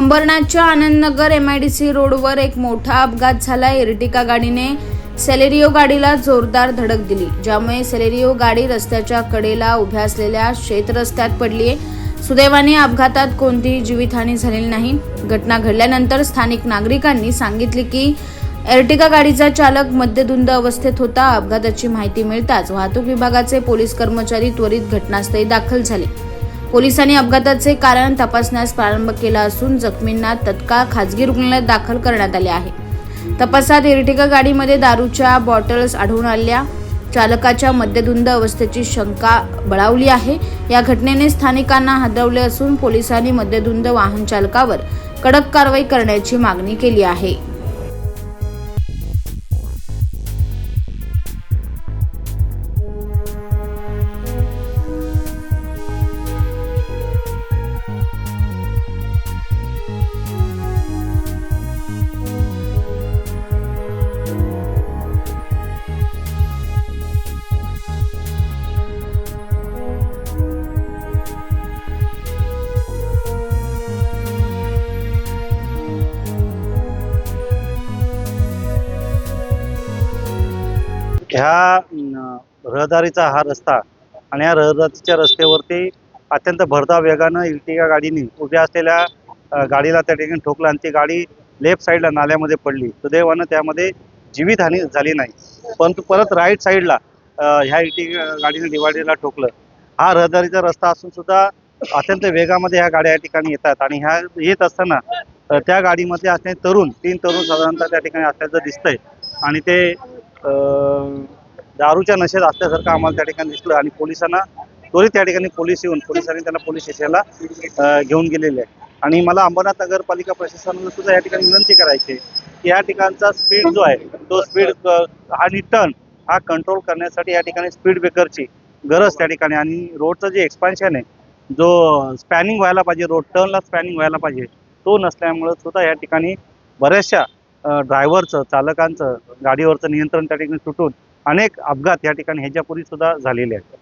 अंबरनाथच्या Anandnagar M I D C रोडवर एक मोठा अपघात झाला इर्टिका गाडीने सेलेरिओ गाडीला जोरदार धडक दिली. ज्यामुळे सेलेरिओ गाडी रस्त्याच्या कडेला उभ्या असलेल्या शेत रस्त्यात पडली सुदैवाने अपघातात कोणतीही जीवितहानी झालेली नाही. घटना घडल्यानंतर स्थानिक नागरिकांनी सांगितले की एर्टिका गाडीचा चालक मद्यधुंद अवस्थेत होता. अपघाताची माहिती मिळताच वाहतूक विभागाचे पोलीस कर्मचारी त्वरित घटनास्थळी दाखल झाले. पोलिसांनी अपघाताचे कारण तपासण्यास प्रारंभ केला असून जखमींना तत्काळ खाजगी रुग्णालयात दाखल करण्यात आले आहे. तपासात एर्टिगा गाडीमध्ये दारूच्या बॉटल्स आढळून आल्या. चालकाच्या मद्यधुंद अवस्थेची शंका बळावली आहे. या घटनेने स्थानिकांना हादरवले असून पोलिसांनी मद्यधुंद वाहन चालकावर कडक कारवाई करण्याची मागणी केली आहे. ह्या रहदारीचा हा रस्ता आणि या रहदारीच्या रस्त्यावरती अत्यंत भरधाव वेगानं इल्टिगा गाडीने उभ्या असलेल्या गाडीला त्या ठिकाणी ठोकलं आणि ती गाडी लेफ्ट साईडला नाल्यामध्ये पडली. सुदैवानं त्यामध्ये जीवितहानी झाली नाही. परंतु परत राईट साईडला ह्या इल्टिगा गाडीने डिवायडरला ठोकलं. हा रहदारीचा रस्ता असून सुद्धा अत्यंत वेगामध्ये ह्या गाड्या या ठिकाणी येतात आणि ह्या येत असताना त्या गाडीमध्ये असणारे तरुण तीन तरुण साधारणतः त्या ठिकाणी असल्याचं दिसतंय. आणि ते दारूच्या नशेत असल्यासारखं आम्हाला त्या ठिकाणी दिसलं आणि पोलिसांना त्वरित त्या ठिकाणी पोलीस येऊन पोलिसांनी त्यांना पोलीस स्टेशनला घेऊन गेलेले आहे आणि मला अंबरनाथ नगरपालिका प्रशासनाला सुद्धा या ठिकाणी विनंती करायची की या ठिकाणचा स्पीड जो आहे तो स्पीड आणि टर्न हा कंट्रोल करण्यासाठी या ठिकाणी स्पीड ब्रेकरची गरज त्या ठिकाणी आणि रोडचं जे एक्सपान्शन आहे जो स्पॅनिंग व्हायला पाहिजे रोड टर्नला स्पॅनिंग व्हायला पाहिजे तो नसल्यामुळं सुद्धा या ठिकाणी बऱ्याचशा ड्रायव्हरचं चालकांचं गाडीवरचं नियंत्रण त्या ठिकाणी सुटून अनेक अपघात या ठिकाणी ह्याच्यापूर्वी सुद्धा झालेले आहेत.